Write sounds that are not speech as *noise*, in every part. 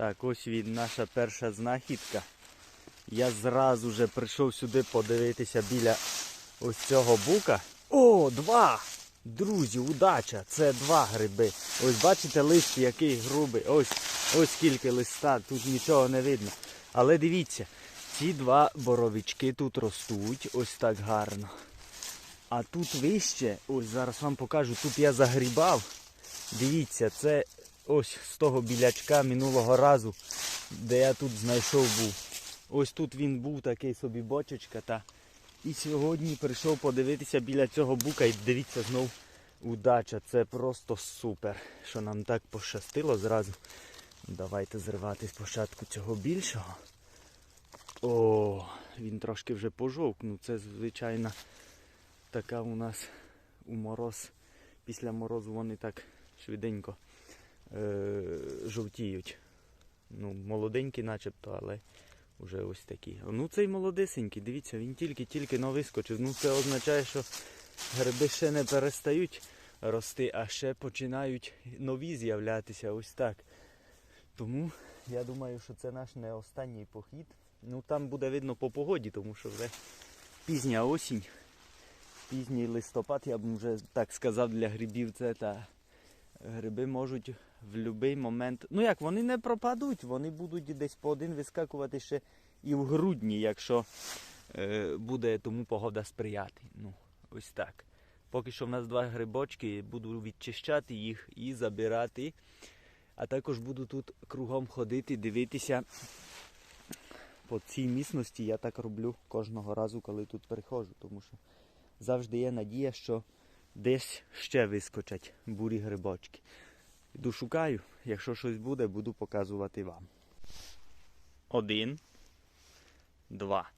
Так, ось він, наша перша знахідка. Я зразу же прийшов сюди подивитися біля ось цього бука. О, два! Друзі, удача! Це два гриби. Ось бачите лист, який грубий. Ось, ось скільки листа, тут нічого не видно. Але дивіться, ці два боровички тут ростуть ось так гарно. А тут вище, ось зараз вам покажу, тут я загрібав. Дивіться, це ось з того білячка минулого разу, де я тут знайшов був. Ось тут він був такий собі бочечка. Та... І сьогодні прийшов подивитися біля цього бука і дивіться знов удача. Це просто супер, що нам так пощастило зразу. Давайте зривати спочатку цього більшого. О, він трошки вже пожовкнув. Це звичайна така у нас у мороз. Після морозу вони так швиденько е- жовтіють. Ну, молоденькі начебто, але вже ось такі. Ну цей молодесенький, дивіться, він тільки-тільки но вискочив. Ну це означає, що гриби ще не перестають рости, а ще починають нові з'являтися ось так. Тому я думаю, що це наш не останній похід. Ну там буде видно по погоді, тому що вже пізня осінь, пізній листопад, я б вже так сказав для грибів, це та гриби можуть в будь-який момент. Ну як, вони не пропадуть, вони будуть десь по один вискакувати ще і в грудні, якщо е, буде тому погода сприяти. Ну, ось так. Поки що в нас два грибочки, буду відчищати їх і забирати. А також буду тут кругом ходити, дивитися по цій місності. Я так роблю кожного разу, коли тут приходжу, тому що завжди є надія, що десь ще вискочать бурі грибочки. Йду шукаю, якщо щось буде, буду показувати вам. Один, два,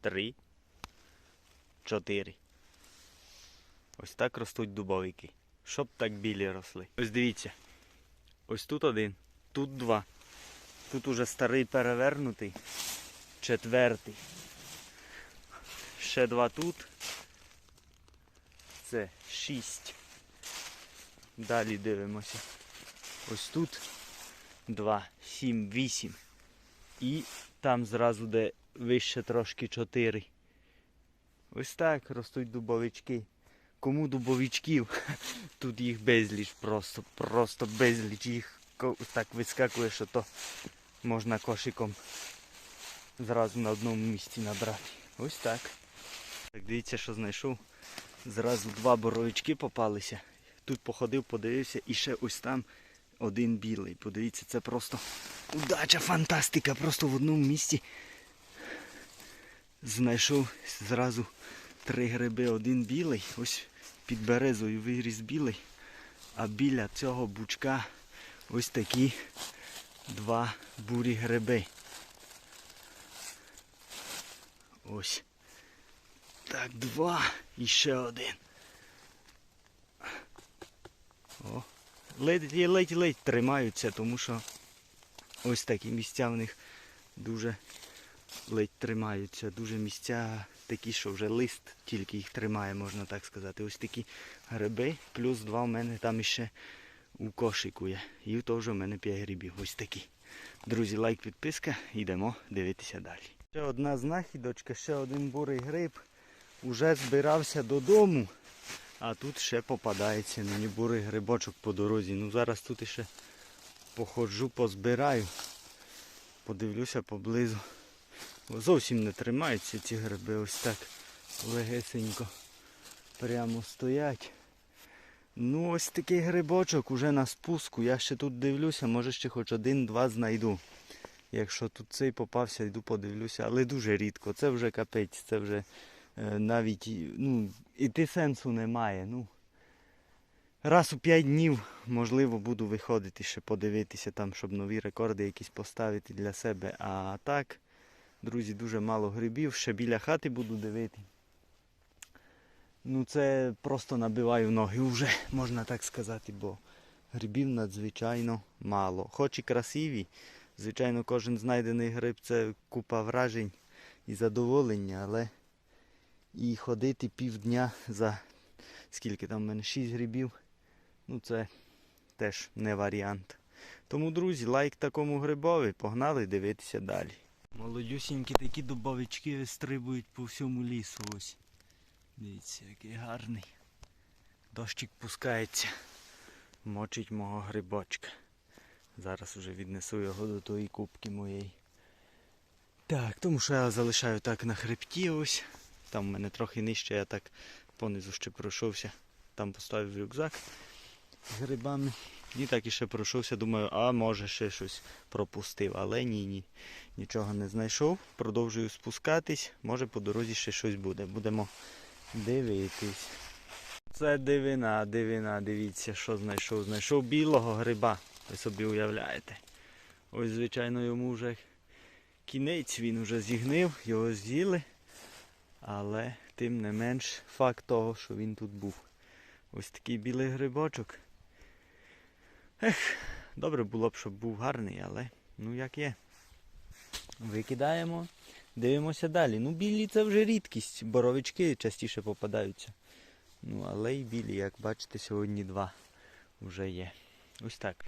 три, чотири. Ось так ростуть дубовики. Щоб так білі росли. Ось дивіться. Ось тут один, тут два. Тут уже старий перевернутий. Четвертий. Ще два тут. Це шість. Далі дивимося. Ось тут два, сім, вісім. І там зразу де вище трошки чотири. Ось так ростуть дубовички. Кому дубовичків? *laughs* Тут їх безліч просто, просто безліч. Їх так вискакує, що то можна кошиком зразу на одному місці набрати. Ось так. Так, дивіться, що знайшов. Зразу два боровички попалися. Тут походив, подивився і ще ось там один білий. Подивіться, це просто удача, фантастика. Просто в одному місці знайшов зразу три гриби. Один білий, ось під березою виріс білий. А біля цього бучка ось такі два бурі гриби. Ось. Так, два і ще один. Ледь, ледь, ледь тримаються, тому що ось такі місця в них дуже ледь тримаються. Дуже місця такі, що вже лист тільки їх тримає, можна так сказати. Ось такі гриби, плюс два в мене там іще у кошику є. І вже в мене 5 грибів. Ось такі. Друзі, лайк, підписка, йдемо дивитися далі. Ще одна знахідочка, ще один бурий гриб. Уже збирався додому, а тут ще попадається мені бурий грибочок по дорозі. Ну зараз тут іще походжу, позбираю, подивлюся поблизу. Зовсім не тримаються ці гриби, ось так легесенько прямо стоять. Ну ось такий грибочок уже на спуску. Я ще тут дивлюся, може ще хоч один-два знайду. Якщо тут цей попався, йду подивлюся, але дуже рідко. Це вже капець, це вже навіть ну, іти сенсу немає. Ну, раз у 5 днів, можливо, буду виходити ще подивитися там, щоб нові рекорди якісь поставити для себе. А так, друзі, дуже мало грибів. Ще біля хати буду дивити. Ну це просто набиваю ноги вже, *laughs* можна так сказати, бо грибів надзвичайно мало. Хоч і красиві, звичайно, кожен знайдений гриб це купа вражень і задоволення, але і ходити півдня за скільки там в мене 6 грибів, ну це теж не варіант. Тому, друзі, лайк такому грибові, погнали дивитися далі. Молодюсінькі такі дубовички вистрибують по всьому лісу. Ось. Дивіться, який гарний. Дощик пускається. Мочить мого грибочка. Зараз уже віднесу його до тої кубки моєї. Так, тому що я залишаю так на хребті ось. Там в мене трохи нижче, я так понизу ще пройшовся. Там поставив рюкзак з грибами. І так іще пройшовся, думаю, а може ще щось пропустив. Але ні, ні. Нічого не знайшов. Продовжую спускатись. Може по дорозі ще щось буде. Будемо дивитись. Це дивина, дивина, дивіться, що знайшов. Знайшов білого гриба. Ви собі уявляєте. Ось, звичайно, йому вже кінець, він вже зігнив, його з'їли. Але тим не менш факт того, що він тут був. Ось такий білий грибочок. Ех, добре було б, щоб був гарний, але ну як є. Викидаємо, дивимося далі. Ну, білі це вже рідкість. Боровички частіше попадаються. Ну, але й білі, як бачите, сьогодні два вже є. Ось так.